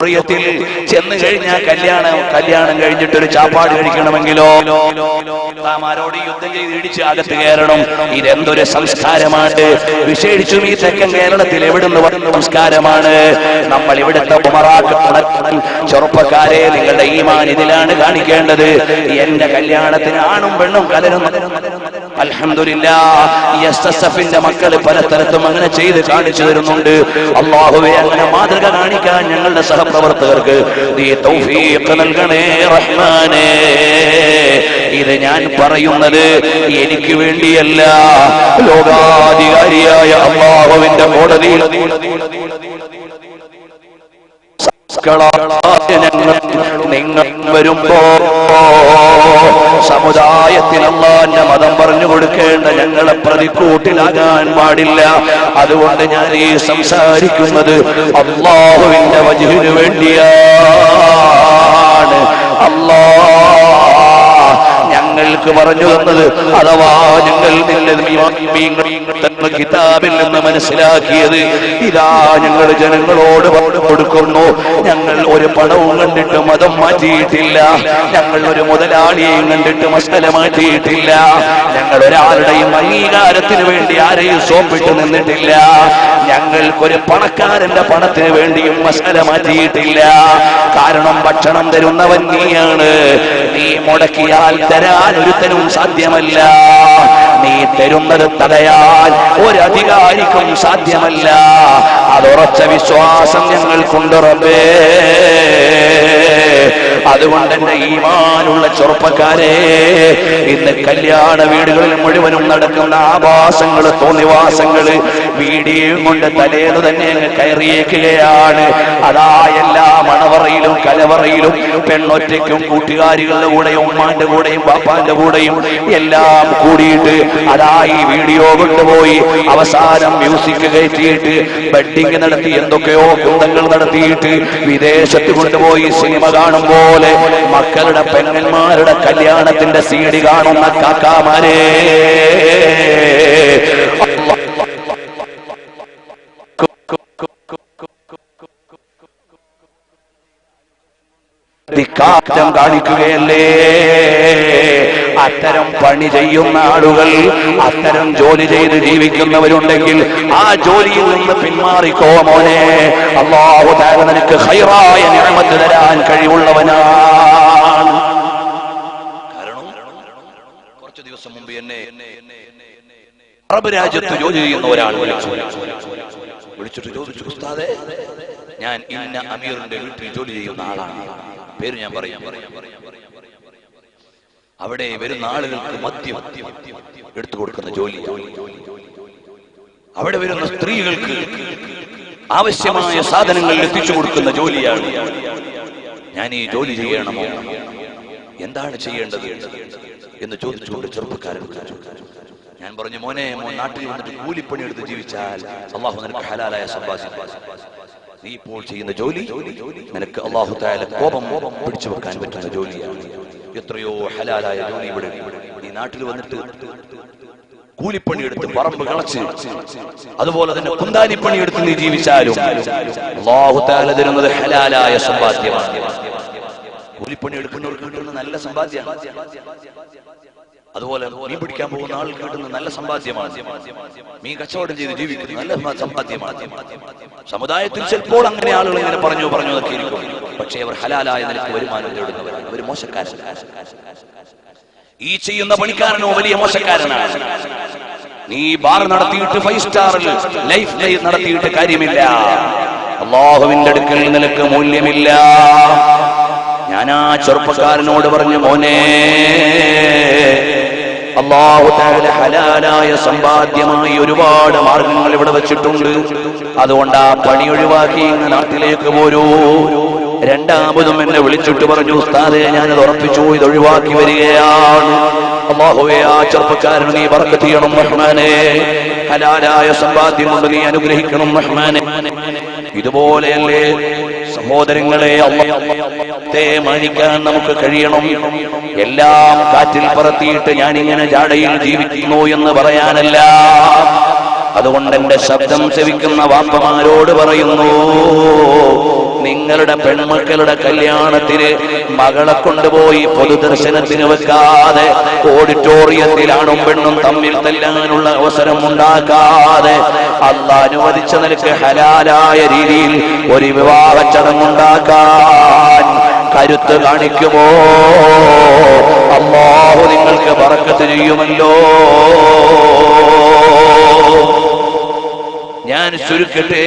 പ്രിയത്തിൽ ചെന്ന് കഴിഞ്ഞാൽ കല്യാണം കല്യാണം കഴിഞ്ഞിട്ട് ഒരു ചാപ്പാട് കഴിക്കണമെങ്കിലോ? താമാരോട് യുദ്ധം ചെയ്ത് ഇടിച്ച് അകത്ത് കയറണം. ഇതെന്തൊരു സംസ്കാരമാണ്? വിശേഷിച്ചും ഈ തെക്കൻ കേരളത്തിൽ എവിടുന്ന് വന്ന സംസ്കാരമാണ്? നമ്മൾ ഇവിടുത്തെ ഉമറാക്ക് ചെറുപ്പക്കാരെ നിങ്ങളുടെ ഈമാൻ ഇതിലാണ് കാണിക്കേണ്ടത്. എന്റെ കല്യാണത്തിന് ആണും പെണ്ണും കലരുന്നു അൽഹംദുലില്ലാ എസ് എസ് എഫിന്റെ മക്കൾ പലതരത്തും അങ്ങനെ ചെയ്ത് കാണിച്ചു തരുന്നുണ്ട്. അള്ളാഹുവെ അങ്ങനെ മാതൃക കാണിക്കാൻ ഞങ്ങളുടെ സഹപ്രവർത്തകർക്ക് നീ തൗഫീഖ് നൽകണേ റഹ്മാനേ. ഇത് ഞാൻ പറയുന്നത് എനിക്ക് വേണ്ടിയല്ല. ലോകാധികാരിയായ അള്ളാഹുവിന്റെ കോടതിയിൽ ഞങ്ങൾ നിങ്ങൾ വരുമ്പോ സമുദായത്തിൽ അള്ളാന്റെ മതം പറഞ്ഞു കൊടുക്കേണ്ട ഞങ്ങളെ പ്രതിക്കൂട്ടിലാകാൻ പാടില്ല. അതുകൊണ്ട് ഞാൻ ഈ സംസാരിക്കുന്നത് അള്ളാഹുവിന്റെ വജുവിന് വേണ്ടിയാണ്. അള്ളാ ഞങ്ങൾക്ക് പറഞ്ഞു തന്നത് അഥവാ ഞങ്ങൾ കിതാബിൽ നിന്ന് മനസ്സിലാക്കിയത്. ഇതാ ഞങ്ങൾ ജനങ്ങളോട് കൊടുക്കുന്നു. ഞങ്ങൾ ഒരു പടവും കണ്ടിട്ട് മതം മാറ്റിയിട്ടില്ല. ഞങ്ങൾ ഒരു മുതലാളിയെയും കണ്ടിട്ട് മസല മാറ്റിയിട്ടില്ല. ഞങ്ങൾ ഒരാളുടെയും അംഗീകാരത്തിന് വേണ്ടി ആരെയും സോപ്പിട്ട് നിന്നിട്ടില്ല. ഞങ്ങൾക്കൊരു പണക്കാരന്റെ പണത്തിന് വേണ്ടിയും മസല മാറ്റിയിട്ടില്ല. കാരണം ഭക്ഷണം തരുന്നവൻ നീയാണ്. നീ മുടക്കിയാൽ തരാൻ ഒരുത്തനും സാധ്യമല്ല. നീ തരുന്നത് തടയാൻ ഒരധികാരിക്കും സാധ്യമല്ല. അതുറച്ച വിശ്വാസം ഞങ്ങൾക്കുണ്ട് റബ്ബേ. അതുകൊണ്ട് എന്റെ ഈമാനുള്ള ചെറുപ്പക്കാരെ ഇന്ന് കല്യാണ വീടുകളിൽ മുഴുവനും നടക്കുന്ന ആഭാസങ്ങൾ തോന്നിവാസങ്ങൾ വീഡിയോ കൊണ്ട് തലേന്ന് തന്നെ കയറിയേക്കുകയാണ്. അതാ എല്ലാ മണവറയിലും കലവറയിലും പെണ്ണൊറ്റയ്ക്കും കൂട്ടുകാരികളുടെ കൂടെയും ഉമ്മാന്റെ കൂടെയും പാപ്പാന്റെ കൂടെയും എല്ലാം കൂടിയിട്ട് അതാ ഈ വീഡിയോ കൊണ്ടുപോയി. അവസാനം മ്യൂസിക് കയറ്റിയിട്ട് ബെഡിങ് നടത്തി എന്തൊക്കെയോ കുന്തങ്ങൾ നടത്തിയിട്ട് വിദേശത്ത് കൊണ്ടുപോയി സിനിമ കാണും പോലെ മക്കളുടെ പെങ്ങന്മാരുടെ കല്യാണത്തിന്റെ സീഡി കാണുന്ന കാക്കാമാരെ. ധിക്കാറ്റം കാണിക്കുകയല്ലേ? അത്തരം പണി ചെയ്യുന്ന ആളുകൾ അത്തരം ജോലി ചെയ്ത് ജീവിക്കുന്നവരുണ്ടെങ്കിൽ ആ ജോലിയിൽ നിന്ന് പിന്മാറിക്കോ മോനെ. അള്ളാഹു നിനക്ക് ഹൈറായ നിയമത്ത് തരാൻ കഴിവുള്ളവനാണ്. കാരണം കുറച്ചു ദിവസം മുമ്പ് എന്നെ അറബ് രാജ്യത്ത് ജോലി ചെയ്യുന്ന ഒരാൾ വിളിച്ചു. വിളിച്ചിട്ട് ചോദിച്ചു ഞാൻ ഇന്ന അമീറിന്റെ വീട്ടിൽ ജോലി ചെയ്യുന്ന ആളാണ്. പേര് ഞാൻ പറയാം അവിടെ വരുന്ന ആളുകൾക്ക് മദ്യം എടുത്തു കൊടുക്കുന്ന ജോലി. അവിടെ വരുന്ന സ്ത്രീകൾക്ക് ആവശ്യമായ സാധനങ്ങൾ എത്തിച്ചു കൊടുക്കുന്ന ജോലിയാണ്. ഞാൻ ഈ ജോലി ചെയ്യണമോ? എന്താണ് ചെയ്യേണ്ടത് എന്ന് ചോദിച്ചുകൊണ്ട് ചെറുപ്പക്കാരൻ ഞാൻ പറഞ്ഞു മോനെ മോൻ നാട്ടിൽ വന്നിട്ട് കൂലിപ്പണി എടുത്ത് ജീവിച്ചാൽ അള്ളാഹു നിനക്ക് ഹലാലായ സമ്പാദ്യം നീ ഇപ്പോൾ ചെയ്യുന്ന ജോലി നിനക്ക് അള്ളാഹു തായാല കോപം പിടിച്ചു വെക്കാൻ പറ്റുന്ന ജോലിയാണ്. എത്രയോ ഹലാലായ ജോലി ഇവിടെ ഈ നാട്ടിൽ വന്നിട്ട് കൂലിപ്പണി എടുത്ത് പറമ്പ് കളച്ച് അതുപോലെ തന്നെ കുന്താലിപ്പണി എടുത്ത് നീ ജീവിച്ചാലും അള്ളാഹു തരുന്നത് ഹലാലായ സമ്പാദ്യമാണ്. കൂലിപ്പണി എടുക്കുന്നവർക്ക് കിട്ടുന്ന നല്ല സമ്പാദ്യമാണ്. അതുപോലെ മീൻ പിടിക്കാൻ പോകുന്ന ആൾ കിട്ടുന്ന നല്ല സമ്പാദ്യമാണ്. മീൻ കച്ചവടം ചെയ്ത് ജീവിക്കുന്നത് നല്ല സമ്പാദ്യമാണ്. സമുദായത്തിൽ ചിലപ്പോൾ അങ്ങനെ ആളുകൾ ഇങ്ങനെ പറഞ്ഞു പറഞ്ഞു എന്നൊക്കെ പക്ഷേ അവർ ഹലാലായ നിലയ്ക്ക് വരുമാനം നേടുന്നവരാണ്. അവർ മോശക്കാരൻ ഈ ചെയ്യുന്ന പണിക്കാരനോ വലിയ മോശക്കാരനാണ്. നീ ബാർ നടത്തിയിട്ട് ഫൈവ് സ്റ്റാറിൽ ലൈഫ് ലൈഫ് നടത്തിയിട്ട് കാര്യമില്ല. അള്ളാഹുവിന്റെ അടുക്കൽ നിനക്ക് മൂല്യമില്ല. ഞാൻ ആ ചെറുപ്പക്കാരനോട് പറഞ്ഞു മോനെ അള്ളാഹു ഹലാലായ സമ്പാദ്യമായി ഒരുപാട് മാർഗങ്ങൾ ഇവിടെ വെച്ചിട്ടുണ്ട്. അതുകൊണ്ട് ആ പണി ഒഴിവാക്കി നാട്ടിലേക്ക് പോരൂ. രണ്ടാമതും എന്നെ വിളിച്ചിട്ട് പറഞ്ഞു ഉസ്താദെ ഞാനത് ഉറപ്പിച്ചു ഇത് ഒഴിവാക്കി വരികയാണ്. അള്ളാഹുവേ ആ ചെറുപ്പക്കാരന് നീ ബർക്കത്ത് ചെയ്യണം റഹ്മാനെ. ഹലാലായ സമ്പാദ്യം കൊണ്ട് നീ അനുഗ്രഹിക്കണം റഹ്മാനെ. ഇതുപോലെയല്ലേ സഹോദരങ്ങളെ അള്ളത്തെ മാനിക്കാൻ നമുക്ക് കഴിയണം. എല്ലാം കാറ്റിൽ പറത്തിയിട്ട് ഞാൻ ഇങ്ങനെ ജാടയിൽ ജീവിക്കുന്നു എന്ന് പറയാനല്ല. അതുകൊണ്ട് എന്റെ ശബ്ദം ചെവിക്കുന്ന വാപ്പമാരോട് പറയുന്നു നിങ്ങളുടെ പെൺമക്കളുടെ കല്യാണത്തിന് മകളെ കൊണ്ടുപോയി പൊതുദർശനത്തിന് വെക്കാതെ ഓഡിറ്റോറിയത്തിലാണും പെണ്ണും തമ്മിൽ തല്ലാനുള്ള അവസരം ഉണ്ടാക്കാതെ അല്ല അനുവദിച്ച നിനക്ക് ഹലാലായ രീതിയിൽ ഒരു വിവാഹ ചടങ്ങുണ്ടാക്കാൻ കരുത്ത് കാണിക്കുമോ? അള്ളാഹു നിങ്ങൾക്ക് പറക്കത്ത് ചെയ്യുമല്ലോ. ഞാൻ ചുരുക്കട്ടെ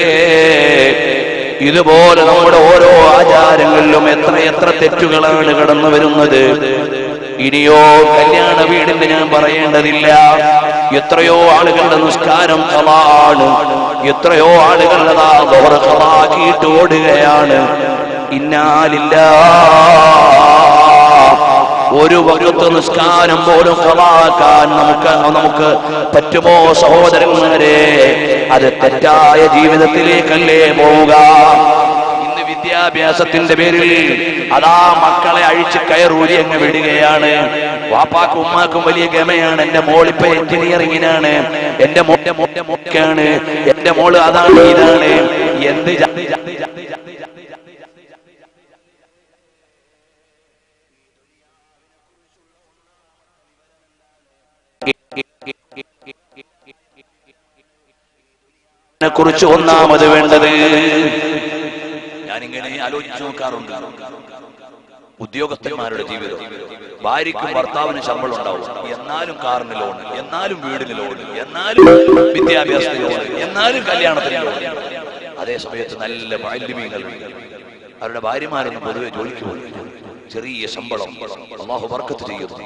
ഇതുപോലെ നമ്മുടെ ഓരോ ആചാരങ്ങളിലും എത്ര എത്ര തെറ്റുകളാണ് കടന്നു വരുന്നത്. ഇനിയോ കല്യാണ വീടിന് ഞാൻ പറയേണ്ടതില്ല. എത്രയോ ആളുകളുടെ നിസ്കാരം കളാണ് എത്രയോ ആളുകളുടെ കളാക്കിയിട്ട് ഓടുകയാണ്. ഇന്നാലില്ല. ഒരു വകത്ത് നിസ്കാരം പോലും കളാക്കാൻ നമുക്ക് നമുക്ക് പറ്റുമോ സഹോദരന്മാരെ അത് തെറ്റായ ജീവിതത്തിലേക്കല്ലേ പോവുക. വിദ്യാഭ്യാസത്തിന്റെ പേരിൽ അതാ മക്കളെ അഴിച്ച് കയറൂരി അങ്ങ് വിടുകയാണ്. വാപ്പാക്കും ഉമ്മാക്കും വലിയ ഗമയാണ്. എന്റെ മോളിപ്പ എഞ്ചിനീയറിംഗിനാണ്. എന്റെ മോന്റെ മോന്റെ മോക്കാണ്. എന്റെ മോൾ അതാണ് ഇതാണ്. എന്ത് െ കുറിച്ച് ഒന്നാമത് വേണ്ടത് ഞാനിങ്ങനെ ആലോചിച്ചു നോക്കാറുണ്ട് ഉദ്യോഗസ്ഥന്മാരുടെ ജീവിതം. ഭാര്യയ്ക്കും ഭർത്താവിന് ശമ്പളം ഉണ്ടാവും. എന്നാലും കാറിന് ലോൺ എന്നാലും വീടിന് ലോൺ എന്നാലും വിദ്യാഭ്യാസത്തിന് ലോൺ എന്നാലും കല്യാണത്തിന് ലോൺ. അതേ സമയത്ത് നല്ല മാലിന്യങ്ങൾ അവരുടെ ഭാര്യമാരൊന്നും പൊതുവെ ജോലിക്ക് പോകുന്നു ചെറിയ ശമ്പളം. അള്ളാഹു ബർക്കത്ത് ചെയ്യുന്നു.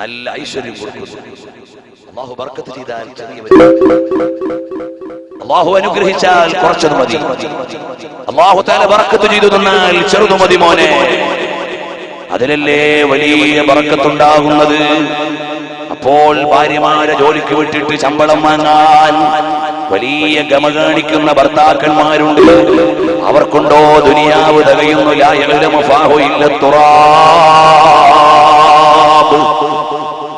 നല്ല ഐശ്വര്യം കൊടുക്കുന്നു. അള്ളാഹു ബർക്കത്ത് ചെയ്താൽ ചെറിയ അള്ളാഹു അനുഗ്രഹിച്ചാൽ കുറച്ചത് മതി. അള്ളാഹു താല ബർക്കത്ത് ചെയ്തു തന്നാൽ ചെറുതു മതി മോനെ. അതിലല്ലേ വലിയ ബറക്കത്തുണ്ടാകുന്നത് അപ്പോൾ ഭാര്യമാരെ ജോലിക്ക് വിട്ടിട്ട് ശമ്പളം വാങ്ങാൻ വലിയ ഗമ കാണിക്കുന്ന ഭർത്താക്കന്മാരുണ്ട്. അവർക്കുണ്ടോ ദുനിയാവ് തകയുന്നു ലാ ഇല്ല തുറാബ്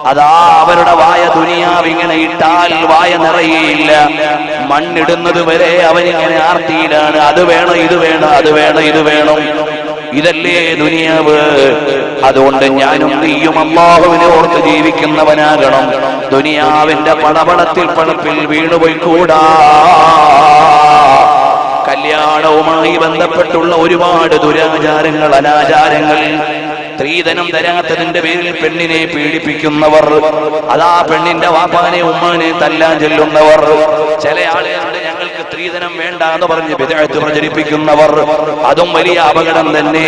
അതാ അവരുടെ വായ ദുനിയാവ് ഇങ്ങനെ ഇട്ടാൽ വായ നിറയില്ല മണ്ണിടുന്നത് വരെ അവനിങ്ങനെ ആർത്തിയിലാണ്. അത് വേണം ഇത് വേണം അത് വേണം ഇത് വേണം. ഇതല്ലേ ദുനിയാവ്? അതുകൊണ്ട് ഞാനും നീയും അമ്മാവിനെ ഓർത്ത് ജീവിക്കുന്നവനാകണം. ദുനിയാവിന്റെ പടപടത്തിൽ വീണുപോയി കൂടാ കല്യാണവുമായി ബന്ധപ്പെട്ടുള്ള ഒരുപാട് ദുരാചാരങ്ങൾ അനാചാരങ്ങൾ സ്ത്രീധനം തരാത്തതിന്റെ പേരിൽ പെണ്ണിനെ പീഡിപ്പിക്കുന്നവർ. അതാ പെണ്ണിന്റെ വാപ്പാനെ ഉമ്മാനെ തല്ലാൻ ചെല്ലുന്നവർ. ചില ആളുകളുണ്ട് ഞങ്ങൾക്ക് സ്ത്രീധനം വേണ്ട എന്ന് പറഞ്ഞ് പ്രചരിപ്പിക്കുന്നവർ. അതും വലിയ അപകടം തന്നെ.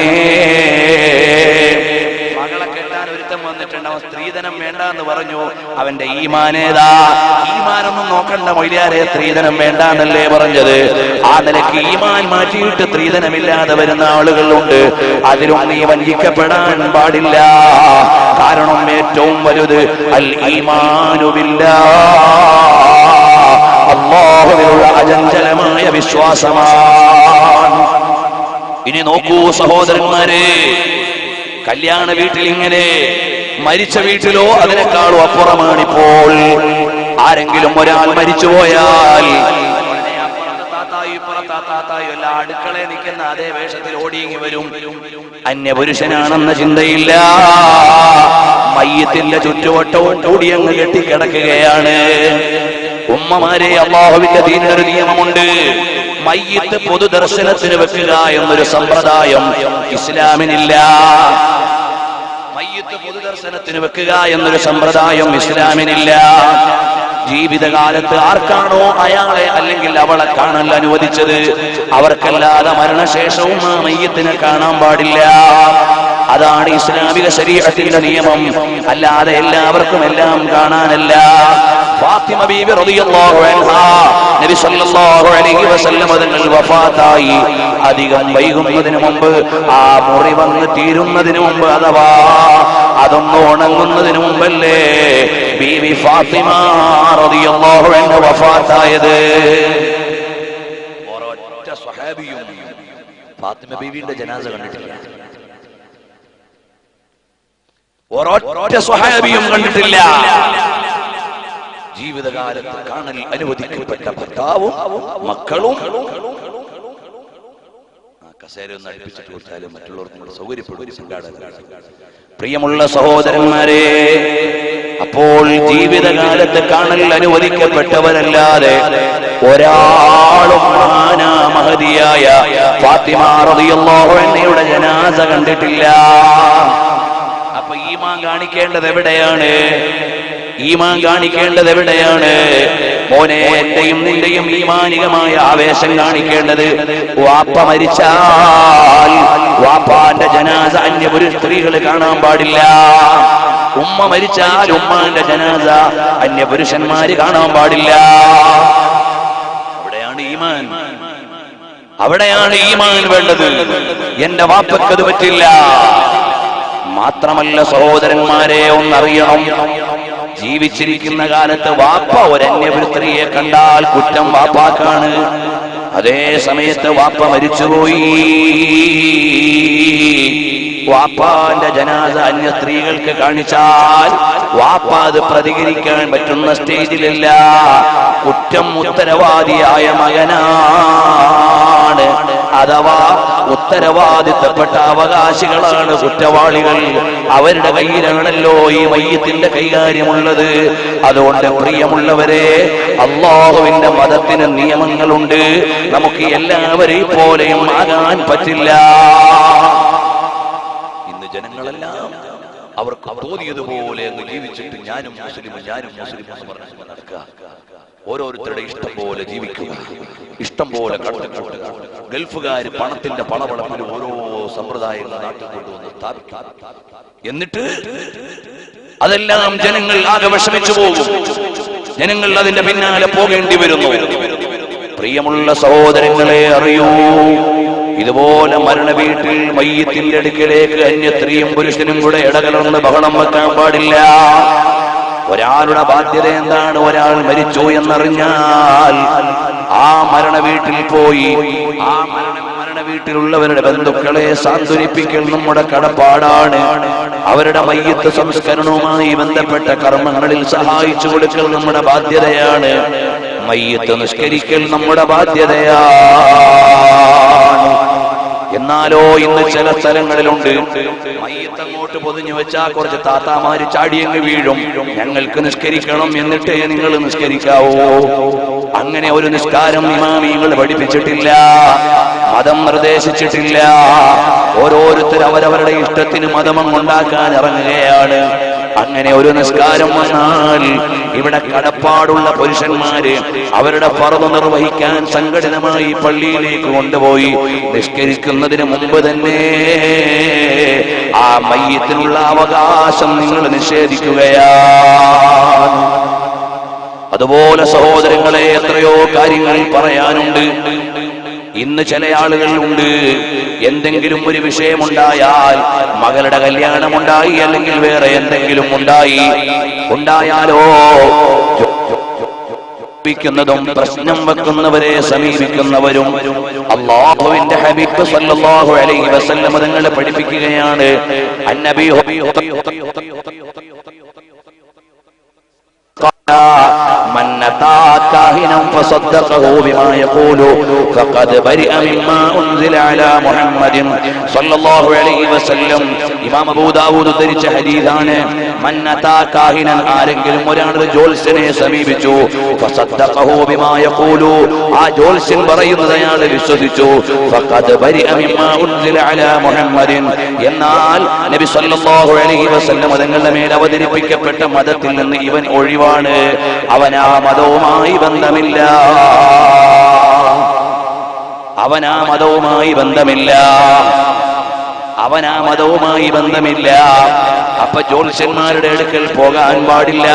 വന്നിട്ടുണ്ട് അവൻ സ്ത്രീധനം വേണ്ട എന്ന് പറഞ്ഞു. അവന്റെ ഈമാനേതാ ഈമാനൊന്നും നോക്കണ്ട മൊയ്യാരെ സ്ത്രീധനം വേണ്ട എന്നല്ലേ പറഞ്ഞത്. ആ നിലയ്ക്ക് ഈമാൻ മാറ്റിയിട്ട് സ്ത്രീധനമില്ലാതെ വരുന്ന ആളുകളുണ്ട്. അതിലും നീ വഞ്ചിക്കപ്പെടാൻ പാടില്ല. കാരണം ഏറ്റവും വലുത് അൽ ഈമാനുമില്ല അള്ളാഹുവിനുള്ള അചഞ്ചലമായ വിശ്വാസമാണ്. ഇനി നോക്കൂ സഹോദരന്മാരെ കല്യാണ വീട്ടിൽ ഇങ്ങനെ മരിച്ച വീട്ടിലോ അതിനേക്കാളും അപ്പുറമാണിപ്പോൾ. ആരെങ്കിലും ഒരാൾ മരിച്ചുപോയാൽ അടുക്കളയിൽ നിൽക്കുന്ന അതേ വേഷത്തിൽ ഓടിയെങ്കിൽ വരും? അന്യപുരുഷനാണെന്ന ചിന്തയില്ല. മയ്യത്തിന്റെ ചുറ്റുവട്ടവും കൂടി അങ്ങ് കെട്ടിക്കിടക്കുകയാണ്. ഉമ്മമാരെ അള്ളാഹുവിന്റെ ദീനൊരു നിയമമുണ്ട്. മയ്യത്ത് പൊതുദർശനത്തിന് വെക്കുക എന്നൊരു സമ്പ്രദായം ഇസ്ലാമിനില്ല. മയ്യത്ത് പൊതുദർശനത്തിന് വെക്കുക എന്നൊരു സമ്പ്രദായം ഇസ്ലാമിനില്ല. ജീവിതകാലത്ത് ആർക്കാണോ അയാളെ അല്ലെങ്കിൽ അവളെ കാണാൻ അനുവദിച്ചത്? അവർക്കല്ലാതെ മരണശേഷവും ആ മയ്യത്തിനെ കാണാൻ പാടില്ല. അതാണ് ഇസ്ലാമിക ശരീരത്തിന്റെ നിയമം. അല്ലാതെ എല്ലാവർക്കും എല്ലാം കാണാനല്ല. ഫാത്തിമ ബീബി റളിയല്ലാഹു അൻഹാ നബി അലൈഹി വസല്ലം തങ്ങൾ വഫാത്തായി. അധികം വൈകുന്നതിന് മുമ്പ് ആ മുറി വന്ന് തീരുന്നതിന് മുമ്പ് അഥവാ അതൊന്ന് ഉണങ്ങുന്നതിന് മുമ്പല്ലേ? ബീവി ഫാത്തിമ റളിയല്ലാഹു അൻഹ വഫാത്തായത്. ഒരൊറ്റ സ്വഹാബിയും ഫാത്തിമ ബീവിയുടെ ജനാസ കണ്ടിട്ടില്ല. ഒരൊറ്റ സ്വഹാബിയും കണ്ടിട്ടില്ല. ജീവിതകാലത്ത് കാണൽ അനുവദിക്കപ്പെട്ട ഭർത്താവും മക്കളും കസേര ഒന്ന് അടുപ്പിച്ചിട്ട് കൊടുത്താലും മറ്റുള്ളവർക്കും കൂടെ സൗകര്യപ്പെടും. പ്രിയമുള്ള സഹോദരന്മാരെ അപ്പോൾ ജീവിതകാലത്ത് കാണൽ അനുവദിക്കപ്പെട്ടവരല്ലാതെ ഒരാളും മഹതിയായ ഫാത്തിമ അൻഹയുടെ ജനാസ കണ്ടിട്ടില്ല. അപ്പൊ ഈമാൻ കാണിക്കേണ്ടത് എവിടെയാണ്? ഈമാൻ കാണിക്കേണ്ടത് എവിടെയാണ്? മോനെ എന്റെയും നിന്റെയും ഈമാനികമായ ആവേശം കാണിക്കേണ്ടത് വാപ്പ മരിച്ചാൽ വാപ്പാന്റെ ജനാസ അന്യപുരു സ്ത്രീകൾ കാണാൻ പാടില്ല. ഉമ്മ മരിച്ചാൽ ഉമ്മാന്റെ ജനാസ അന്യ പുരുഷന്മാര് കാണാൻ പാടില്ല. അവിടെയാണ് ഈമാൻ. അവിടെയാണ് ഈമാൻ വേണ്ടത്. എന്റെ വാപ്പക്ക് അത് പറ്റില്ല. മാത്രമല്ല സഹോദരന്മാരെ ഒന്നറിയണം. ജീവിച്ചിരിക്കുന്ന കാലത്ത് വാപ്പ ഒരന്യ സ്ത്രീയെ കണ്ടാൽ കുറ്റം വാപ്പാക്കാണ്. അതേ സമയത്ത് വാപ്പ മരിച്ചുപോയി. വാപ്പാന്റെ ജനാസ അന്യ സ്ത്രീകൾക്ക് കാണിച്ചാൽ വാപ്പ അത് പ്രതികരിക്കാൻ പറ്റുന്ന സ്റ്റേജിലല്ല. കുറ്റം ഉത്തരവാദിയായ മകനാണ്. അഥവാ ഉത്തരവാദിത്തപ്പെട്ട അവകാശികളാണ് കുറ്റവാളികൾ. അവരുടെ കയ്യിലാണല്ലോ ഈ മയ്യത്തിന്റെ കൈകാര്യമുള്ളത്. അതുകൊണ്ട് പ്രിയമുള്ളവരെ അള്ളാഹുവിന്റെ മതത്തിന് നിയമങ്ങളുണ്ട്. നമുക്ക് എല്ലാവരെയും പോലെയും ആകാൻ പറ്റില്ല. ഇന്ന് ജനങ്ങളെല്ലാം അവർക്ക് തോന്നിയതുപോലെ അങ്ങ് ജീവിച്ചിട്ട് ഞാനും മുസ്ലിം ഞാനും മുസ്ലിം നടക്കുക. ഓരോരുത്തരുടെ ഇഷ്ടം പോലെ ജീവിക്കുക. ഇഷ്ടം പോലെ ഗൾഫുകാർ പണത്തിന്റെ പണവളപ്പിൽ ഓരോ സമ്പ്രദായങ്ങൾ നാട്ടിൽ കൊണ്ടുവന്ന് സ്ഥാപിക്കാം. എന്നിട്ട് അതെല്ലാം ജനങ്ങൾ ആകെ വിഷമിച്ചു പോകും. ജനങ്ങൾ അതിന്റെ പിന്നാലെ പോകേണ്ടി വരുന്നു. പ്രിയമുള്ള സഹോദരങ്ങളെ അറിയൂ ഇതുപോലെ മരണ വീട്ടിൽ മയ്യത്തിന്റെ അടുക്കലേക്ക് അന്യ സ്ത്രീയും പുരുഷനും കൂടെ ഇടകലർന്ന് ബഹളം വെക്കാൻ പാടില്ല. ഒരാളുടെ ബാധ്യത എന്താണ്? ഒരാൾ മരിച്ചു എന്നറിഞ്ഞാൽ ആ മരണ വീട്ടിൽ പോയി. ആ മരണ വീട്ടിലുള്ളവരുടെ ബന്ധുക്കളെ സാന്ത്വനിപ്പിക്കൽ നമ്മുടെ കടപ്പാടാണ്. അവരുടെ മയ്യത്ത് സംസ്കരണവുമായി ബന്ധപ്പെട്ട കർമ്മങ്ങളിൽ സഹായിച്ചു കൊടുക്കൽ നമ്മുടെ ബാധ്യതയാണ്. മയ്യത്ത് നിഷ്കരിക്കൽ നമ്മുടെ ബാധ്യതയാണ് എന്നാലോ ഇന്ന് ചില സ്ഥലങ്ങളിലുണ്ട്. മയ്യത്തങ്ങോട്ട് പൊതിഞ്ഞു വെച്ചാ കുറച്ച് താത്താമാര് ചാടിയങ്ങ് വീഴും. ഞങ്ങൾക്ക് നിഷ്കരിക്കണം എന്നിട്ടേ നിങ്ങൾ നിഷ്കരിക്കാവോ അങ്ങനെ ഒരു നിഷ്കാരം ഇമാമിങ്ങൾ പഠിപ്പിച്ചിട്ടില്ല. മതം നിർദ്ദേശിച്ചിട്ടില്ല. ഓരോരുത്തർ അവരവരുടെ ഇഷ്ടത്തിന് മതമം ഉണ്ടാക്കാൻ ഇറങ്ങുകയാണ്. അങ്ങനെ ഒരു നിസ്കാരം വന്നാൽ ഇവിടെ കടപ്പാടുള്ള പുരുഷന്മാര് അവരുടെ പറവ് നിർവഹിക്കാൻ സംഘടിതമായി പള്ളിയിലേക്ക് കൊണ്ടുപോയി. നിഷ്കരിക്കുന്നതിന് മുമ്പ് തന്നെ ആ മയ്യത്തിനുള്ള അവകാശം നിങ്ങൾ നിഷേധിക്കുകയാണ്. അതുപോലെ സഹോദരങ്ങളെ എത്രയോ കാര്യങ്ങൾ പറയാനുണ്ട്. ഇന്ന് ചില ആളുകളുണ്ട്. എന്തെങ്കിലും ഒരു വിഷയമുണ്ടായാൽ മകളുടെ കല്യാണമുണ്ടായി അല്ലെങ്കിൽ വേറെ എന്തെങ്കിലും ഉണ്ടായി. ഉണ്ടായാലോ ും? പ്രശ്നം വെക്കുന്നവരെ സമീപിക്കുന്നവരും അള്ളാഹുവിന്റെ ഹബീബ് സല്ലല്ലാഹു അലൈഹി വസല്ലം തങ്ങളെ പഠിപ്പിക്കുകയാണ് അന്നബി من أتى كاهنا فصدقه بما يقول فقد برئ مما أنزل على محمد صلى الله عليه وسلم ഇമാം അബൂദാവൂദ് ഉദ്ധരിച്ച ഹദീസാണ് മൻ അതാ കാഹിനൻ ആരെങ്കിലും ഒരാൾ ജോത്സ്യനെ സമീപിച്ചു ഫസദ്ദഖഹു ബിമാ യഖൂലു ആ ജോത്സ്യൻ പറയുന്നത് അയാൾ വിശ്വസിച്ചു ഫഖദ് ബരിഅ മിമ്മാ ഉൻസില അലാ മുഹമ്മദിൻ എന്നാൽ നബി സല്ലല്ലാഹു അലൈഹി വസല്ലം തങ്ങളുടെ മേൽ അവതരിപ്പിക്കപ്പെട്ട മതത്തിൽ നിന്ന് ഇവൻ ഒഴിവാണ് അവൻ ആ മതവുമായി ബന്ധമില്ല. അവൻ ആ മതവുമായി ബന്ധമില്ല. അവൻ ആ മതവുമായി ബന്ധമില്ല. അപ്പൊ ജ്യോത്സ്യന്മാരുടെ അടുക്കൽ പോകാൻ പാടില്ല.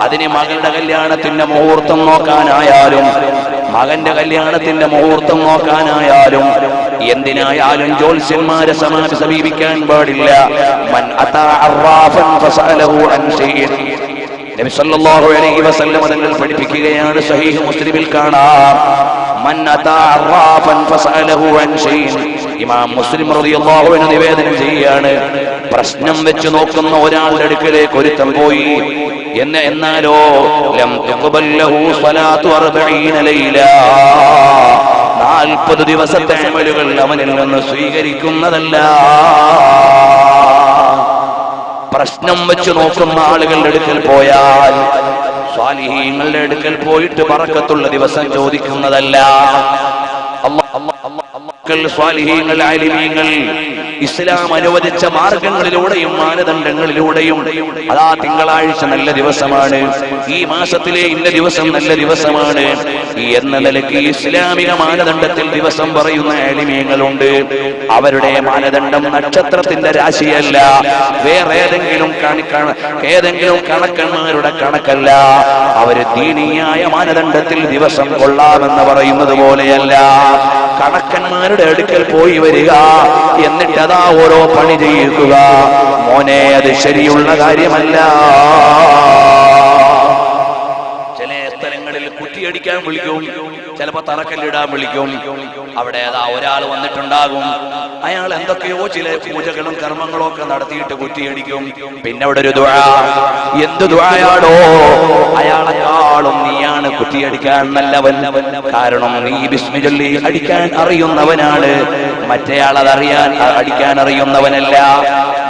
അതിന് മകളുടെ കല്യാണത്തിന്റെ മുഹൂർത്തം നോക്കാനായാലും മകന്റെ കല്യാണത്തിന്റെ മുഹൂർത്തം നോക്കാനായാലും എന്തിനായാലും ജ്യോത്സ്യന്മാരെ സമീപിക്കാൻ പാടില്ല. മൻ അതാ സല്ലല്ലാഹു അലൈഹി പഠിപ്പിക്കുകയാണ് മുസ്ലിമിൽ കാണാം. മൻ അതാ ഫസഅലഹു അൻ ഇമാം മുസ്ലിം റളിയല്ലാഹു നിവേദനം ചെയ്യാണ് പ്രശ്നം വെച്ച് നോക്കുന്ന ഒരാളുടെ അടുക്കലേക്ക് ഒരുത്തം പോയി. എന്ന് എന്നാലോ? ലം സ്വലാത്തു 40 ലൈല. നാൽപ്പത് ദിവസത്തെ അമലുകൾ അവനിൽ നിന്ന് സ്വീകരിക്കുന്നതല്ല. പ്രശ്നം വെച്ച് നോക്കുന്ന ആളുകളുടെ അടുക്കൽ പോയാൽ സ്വാലിഹീങ്ങളുടെ അടുക്കൽ പോയിട്ട് പറക്കത്തുള്ള ദിവസം ചോദിക്കുന്നതല്ല. അമ്മ അമ്മ അല്ലാ- അല്ലാക്കൾ, സ്വാലിഹീങ്ങൾ ആലിമീങ്ങൾ ഇസ്ലാം അനുവദിച്ച മാർഗങ്ങളിലൂടെയും മാനദണ്ഡങ്ങളിലൂടെയും അതാ തിങ്കളാഴ്ച നല്ല ദിവസമാണ്. ഈ മാസത്തിലെ ഇന്ന ദിവസം നല്ല ദിവസമാണ്. എന്ന നിലയ്ക്ക് ഇസ്ലാമിക മാനദണ്ഡത്തിൽ ദിവസം പറയുന്ന ആലിമീങ്ങളുണ്ട്. അവരുടെ മാനദണ്ഡം നക്ഷത്രത്തിന്റെ രാശിയല്ല. വേറെ ഏതെങ്കിലും ഏതെങ്കിലും കണക്കന്മാരുടെ കണക്കല്ല. അവർ ദീനീയായ മാനദണ്ഡത്തിൽ ദിവസം കൊള്ളാമെന്ന് പറയുന്നത് പോലെയല്ല. കണക്കന്മാരുടെ അടുക്കൽ പോയി വരിക. എന്നിട്ട് അതാ ഓരോ പണി ചെയ്യിക്കുക. മോനെ അത് ശരിയുള്ള കാര്യമല്ല. ചില സ്ഥലങ്ങളിൽ കുത്തിയടിക്കാൻ വിളിക്കും. ചിലപ്പോ തറക്കല്ലിടാൻ വിളിക്കും. അവിടെ അതാ ഒരാൾ വന്നിട്ടുണ്ടാകും. അയാൾ എന്തൊക്കെയോ ചില പൂജകളും കർമ്മങ്ങളും ഒക്കെ നടത്തിയിട്ട് കുറ്റിയടിക്കും പിന്നെ അവിടെ ഒരു ദുആ. എന്ത് ദുആയാടോ അയാളെക്കാളും നീയാണ് കുറ്റിയടിക്കാൻ നല്ലവൻ. കാരണം നീ ബിസ്മി ചൊല്ലി അടിക്കാൻ അറിയുന്നവനാണ്. മറ്റേയാൾ അതറിയാൻ അടിക്കാൻ അറിയുന്നവനല്ല.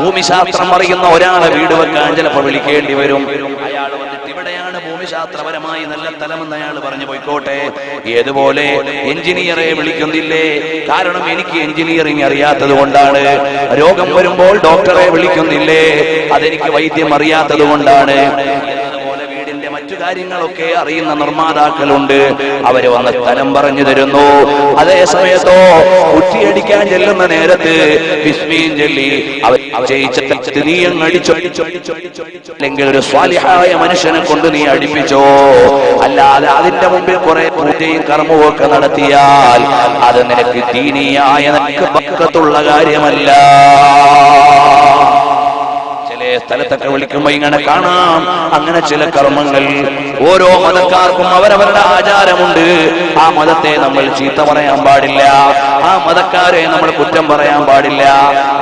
ഭൂമിശാസ്ത്രം അറിയുന്ന ഒരാളെ വീട് വെക്കാൻ ചിലപ്പോ വിളിക്കേണ്ടി വരും. അയാൾ വന്നിട്ട് ഇവിടെയാണ് ഭൂമിശാസ്ത്രപരമായി നല്ല സ്ഥലമെന്ന് അയാൾ പറഞ്ഞു പോയിക്കോട്ടെ. ഏതുപോലെ എഞ്ചിനീയറെ വിളിക്കുന്നില്ലേ? കാരണം എനിക്ക് എഞ്ചിനീയറിംഗ് അറിയാത്തത് കൊണ്ടാണ്. രോഗം വരുമ്പോൾ ഡോക്ടറെ വിളിക്കുന്നില്ലേ? അതെനിക്ക് വൈദ്യം അറിയാത്തത് കൊണ്ടാണ്. കാര്യങ്ങളൊക്കെ അറിയുന്ന നിർമ്മാതാക്കളുണ്ട്. അവർ വന്ന് സ്ഥലം പറഞ്ഞു തരുന്നു. അതേ സമയത്തോ കുറ്റിയടിക്കാൻ ചെല്ലുന്ന നേരത്ത് വിസ്മീൻ ചൊല്ലി അവർ ജയിച്ച നീ അങ്ങ് അടിച്ചു. അല്ലെങ്കിൽ ഒരു സ്വാലിഹായ മനുഷ്യനെ കൊണ്ട് നീ അടിപ്പിച്ചോ. അല്ലാതെ അതിന്റെ മുമ്പിൽ കുറെ പൂജയും കർമ്മവും ഒക്കെ നടത്തിയാൽ അത് നിനക്ക് ദീനിയായ നിനക്ക് പക്കത്തുള്ള കാര്യമല്ല. സ്ഥലത്തൊക്കെ വിളിക്കുമ്പോ ഇങ്ങനെ കാണാം. അങ്ങനെ ചില കർമ്മങ്ങൾ ഓരോ മതക്കാർക്കും അവരവരുടെ ആചാരമുണ്ട്. ആ മതത്തെ നമ്മൾ ചീത്ത പറയാൻ പാടില്ല. ആ മതക്കാരെ നമ്മൾ കുറ്റം പറയാൻ പാടില്ല.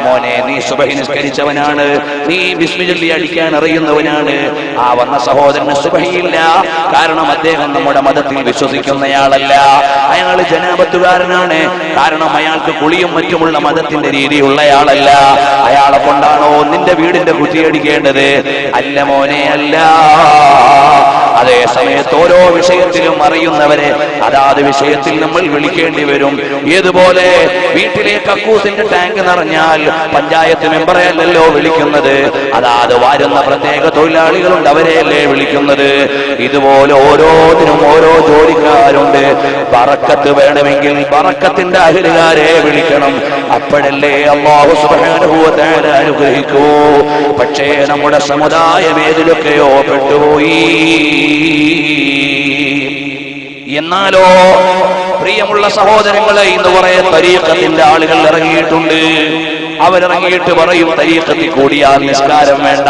മോനെ നീ സുബഹി നിസ്കരിച്ചവനാണ് നീ വിസ്മിചൊല്ലി അടിക്കാൻ അറിയുന്നവനാണ്. ആ വന്ന സഹോദരന് സുബഹിയില്ല. കാരണം അദ്ദേഹം നമ്മുടെ മതത്തിൽ വിശ്വസിക്കുന്നയാളല്ല. അയാൾ ജനാപത്തുകാരനാണ്. കാരണം അയാൾക്ക് കുളിയും മറ്റുമുള്ള മതത്തിന്റെ രീതിയുള്ളയാളല്ല അയാളെ കൊണ്ടാണോ നിന്റെ വീടിന്റെ കുറ്റിയടിക്കേണ്ടത് അല്ല മോനെ അല്ല. അതേ സമയത്ത് ഓരോ വിഷയത്തിലും അറിയുന്നവരെ അതാത് വിഷയത്തിൽ നമ്മൾ വിളിക്കേണ്ടി വരും. ഏതുപോലെ വീട്ടിലെ കക്കൂസിന്റെ ടാങ്ക് നിറഞ്ഞാൽ പഞ്ചായത്ത് മെമ്പറെ അല്ലല്ലോ വിളിക്കുന്നത്? അതാത് വരുന്ന പ്രത്യേക തൊഴിലാളികളുണ്ട് അവരെയല്ലേ വിളിക്കുന്നത്? ഇതുപോലെ ഓരോന്നിനും ഓരോ ജോലിക്കാരുണ്ട്. പറക്കത്ത് വേണമെങ്കിൽ പറക്കത്തിന്റെ അഹിലുകാരെ വിളിക്കണം. അപ്പോഴല്ലേ അള്ളാഹു അനുഗ്രഹിക്കൂ. പക്ഷേ നമ്മുടെ സമുദായം ഏതിലൊക്കെയോ പെട്ടുപോയി. എന്നാലോ പ്രിയമുള്ള സഹോദരങ്ങളെ ഇന്ന് കുറെ തരീക്കത്തിന്റെ ആളുകൾ ഇറങ്ങിയിട്ടുണ്ട്. അവരിറങ്ങിയിട്ട് പറയും തരീക്കത്തിൽ കൂടിയാൽ നിസ്കാരം വേണ്ട.